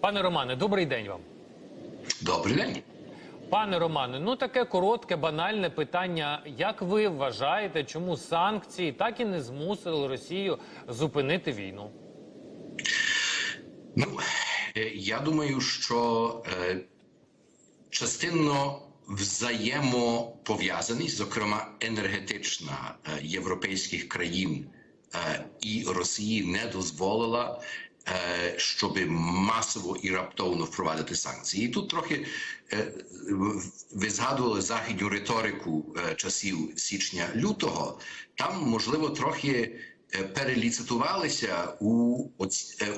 Пане Романе, добрий день вам. Добрий день. Пане Романе, ну таке коротке, банальне питання. Як ви вважаєте, чому санкції так і не змусили Росію зупинити війну? Ну е, я думаю, що е, частинно взаємопов'язаний, зокрема енергетична е, європейських країн е, і Росії не дозволила. Е, Щоб масово і раптовно впровадити санкції, і тут трохи е, ви згадували західню риторику е, часів січня-лютого. Там можливо трохи переліцитувалися у,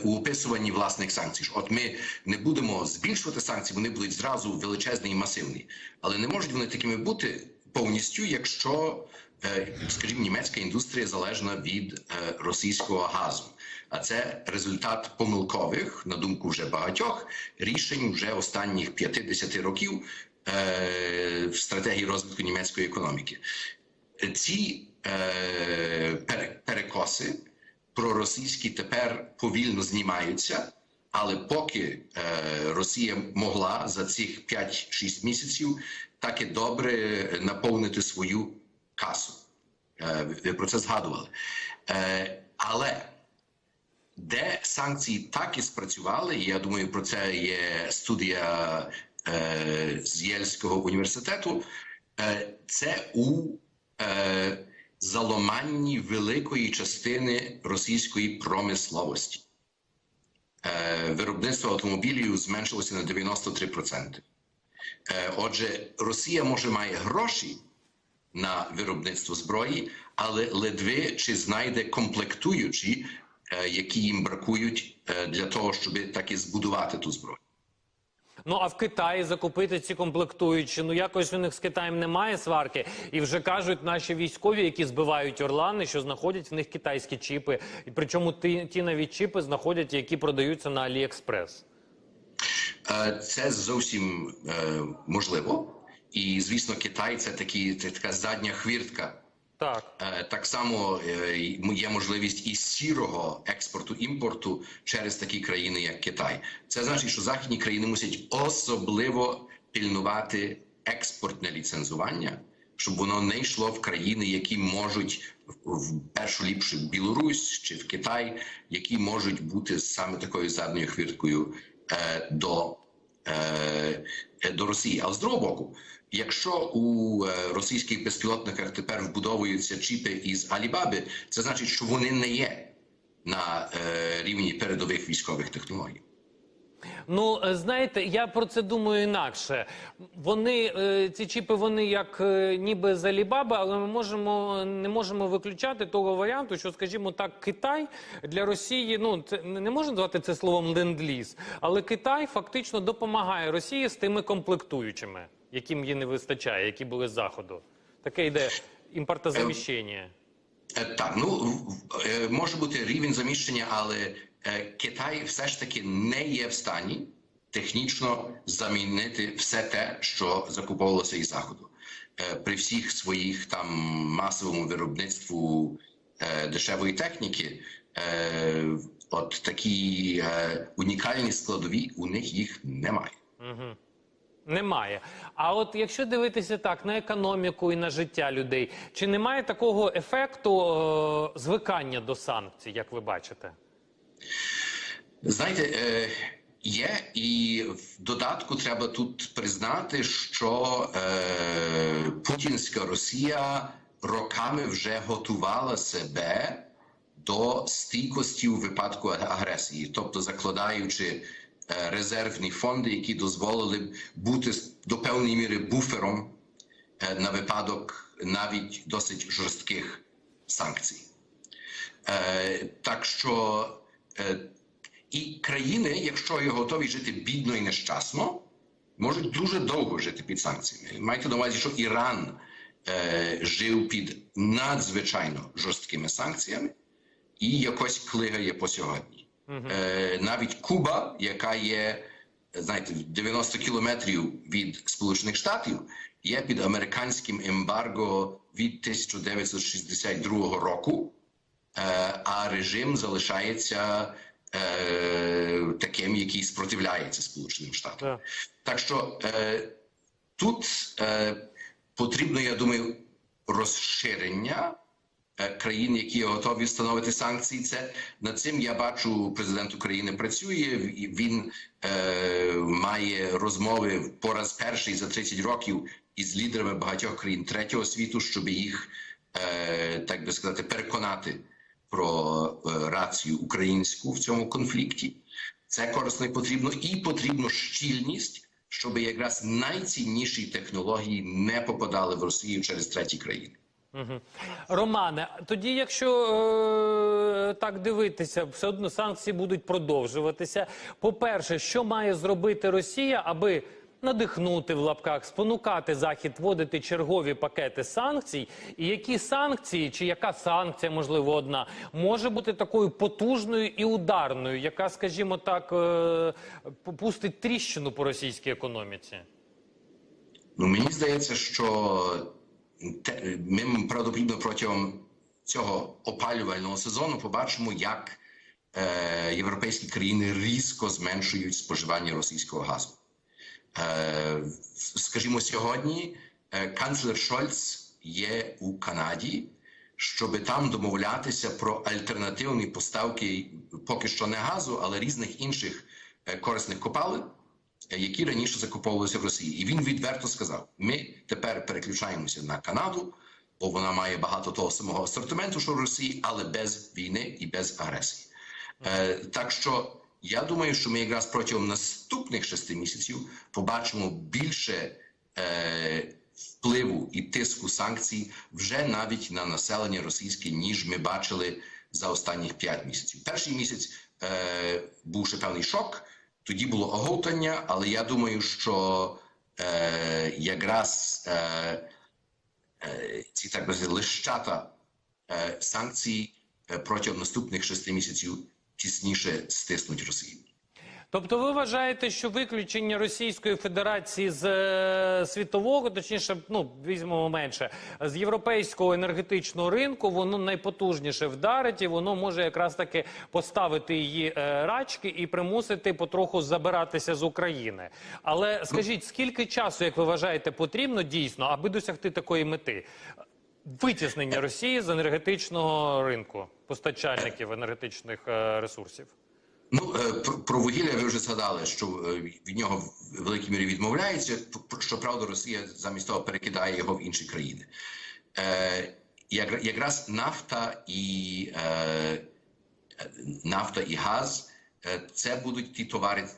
у описуванні власних санкцій. От ми не будемо збільшувати санкції, вони будуть зразу величезні і масивні, але не можуть вони такими бути повністю, якщо, скажімо, німецька індустрія залежна від е, російського газу. А це результат помилкових, на думку вже багатьох рішень вже останніх 50 років е, в стратегії розвитку німецької економіки ці е, перекоси проросійські тепер повільно знімаються. Але поки е, Росія могла за цих 5-6 місяців так і добре наповнити свою касу, е, ви про це згадували. Е, але де санкції так і спрацювали, я думаю, про це є студія е, з Єльського університету. Це у заламанні великої частини російської промисловості. Виробництво автомобілів зменшилося на 93%. Е, отже, Росія може має гроші на виробництво зброї, але ледве чи знайде комплектуючі, е, які їм бракують е, для того, щоб так і збудувати ту зброю. Ну а в Китаї закупити ці комплектуючі. Ну якось у них з Китаєм немає сварки, і вже кажуть наші військові, які збивають орлани, що знаходять в них китайські чіпи. І причому ті, ті навіть чіпи знаходять, які продаються на Аліекспрес. Е, Це зовсім можливо. І звісно, Китай це такі це така задня хвіртка. Так. Е, Так само е, є можливість і сірого експорту імпорту через такі країни, як Китай. Це значить, що західні країни мусять особливо пільнувати експортне ліцензування, щоб воно не йшло в країни, які можуть в першу ліпше в Білорусь чи в Китай, які можуть бути саме такою задньою хвірткою е, до до Росії. Але з другого боку, якщо у е, російських безпілотниках тепер вбудовуються чіпи із Алібаби, це значить, що вони не є на е, рівні передових військових технологій. Ну е, знаєте, я про це думаю інакше. Вони е, ці чіпи, вони як е, ніби з Алібаби, але ми можемо не можемо виключати того варіанту, що, скажімо так, Китай для Росії, ну це не можна назвати це словом ленд-ліз, але Китай фактично допомагає Росії з тими комплектуючими, яким їй не вистачає, які були з заходу. Таке йде імпортозаміщення. Так, ну може бути рівень заміщення, але Китай все ж таки не є в стані технічно замінити все те, що закуповувалося із заходу. Е, При всіх своїх там масовому виробництву е, дешевої техніки, е, от такі е, унікальні складові у них їх немає. Немає. А от якщо дивитися так на економіку і на життя людей, чи немає такого ефекту е, звикання до санкцій, як ви бачите? Знаєте, е, є і в додатку треба тут признати, що е, путінська Росія роками вже готувала себе до стійкості у випадку агресії, тобто закладаючи е, резервні фонди, які дозволили б бути до певної міри буфером е, на випадок навіть досить жорстких санкцій. Е, так що і країни, якщо є готові жити бідно і нещасно, можуть дуже довго жити під санкціями. Майте на увазі, що Іран е, жив під надзвичайно жорсткими санкціями і якось клигає по сьогодні. Е, навіть Куба, яка є знаєте, 90 кілометрів від Сполучених Штатів, є під американським ембарго від 1962 року. Е, а режим залишається е, таким, який спротивляється Сполученим Штатам. Так. Так що е, тут потрібно, я думаю, розширення країн, які готові встановити санкції. Це над цим я бачу, президент України працює. Він е, має розмови по раз перший за 30 років із лідерами багатьох країн третього світу, щоб їх е, так би сказати переконати про е, рацію українську в цьому конфлікті. Це корисно потрібно, і потрібно щільність, щоб якраз найцінніші технології не попадали в Росію через треті країни. Романе, тоді, якщо е, так дивитися, все одно санкції будуть продовжуватися. По-перше, що має зробити Росія, аби надихнути в лапках, спонукати Захід вводити чергові пакети санкцій? І які санкції, чи яка санкція, можливо, одна, може бути такою потужною і ударною, яка, скажімо так, е, пустить тріщину по російській економіці? Ну мені здається, що ми правдоподібно протягом цього опалювального сезону побачимо, як е, європейські країни різко зменшують споживання російського газу. Е, скажімо, сьогодні е, канцлер Шольц є у Канаді, щоб там домовлятися про альтернативні поставки поки що не газу, але різних інших е, корисних копалин, які раніше закуповувалися в Росії. І він відверто сказав: ми тепер переключаємося на Канаду, бо вона має багато того самого асортименту, що в Росії, але без війни і без агресії. Так що я думаю, що ми якраз протягом наступних шести місяців побачимо більше е, впливу і тиску санкцій вже навіть на населення російське, ніж ми бачили за останніх п'ять місяців. Перший місяць е, був ще певний шок, тоді було оговтання, але я думаю, що е, якраз е, е, ці так би лищата е, санкцій е, протягом наступних шести місяців тісніше стиснуть Росію. Тобто ви вважаєте, що виключення Російської Федерації з е, світового, точніше, ну візьмемо менше, з європейського енергетичного ринку, воно найпотужніше вдарить, і воно може якраз таки поставити її е, рачки і примусити потроху забиратися з України. Але скажіть, скільки часу, як ви вважаєте, потрібно дійсно, аби досягти такої мети? Витіснення Росії з енергетичного ринку, постачальників енергетичних е, ресурсів. Ну е, про, вугілля ви вже згадали, що е, від нього в великій мірі відмовляється. Щоправда, Росія замість того перекидає його в інші країни. Якраз нафта і нафта і газ це будуть ті товари,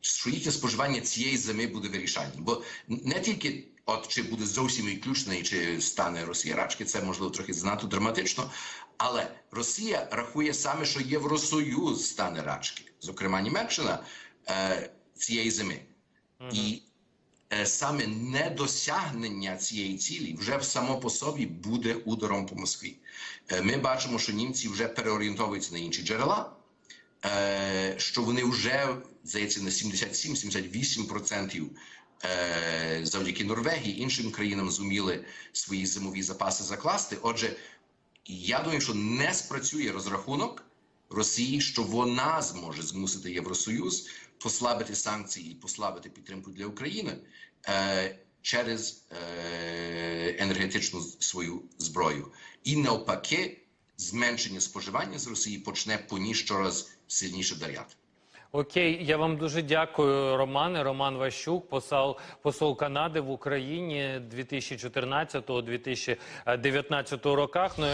що їхнє споживання цієї зими буде вирішальним. Бо не тільки от чи буде зовсім відключений, чи стане Росія рачки, це можливо трохи занадто драматично. Але Росія рахує саме, що Євросоюз стане рачки, зокрема Німеччина е, цієї зими. І е, саме недосягнення цієї цілі вже в само по собі буде ударом по Москві. Е, ми бачимо, що німці вже переорієнтовуються на інші джерела, що вони вже здається на 77-78% е, завдяки Норвегії іншим країнам зуміли свої зимові запаси закласти. Отже, я думаю, що не спрацює розрахунок Росії, що вона зможе змусити Євросоюз послабити санкції і послабити підтримку для України е, через е, енергетичну свою зброю, і навпаки, зменшення споживання з Росії почне по ній щораз сильніше даряти. Окей, я вам дуже дякую, Романе. Роман Ващук, посол, посол Канади в Україні 2014-2019 роках. Ну,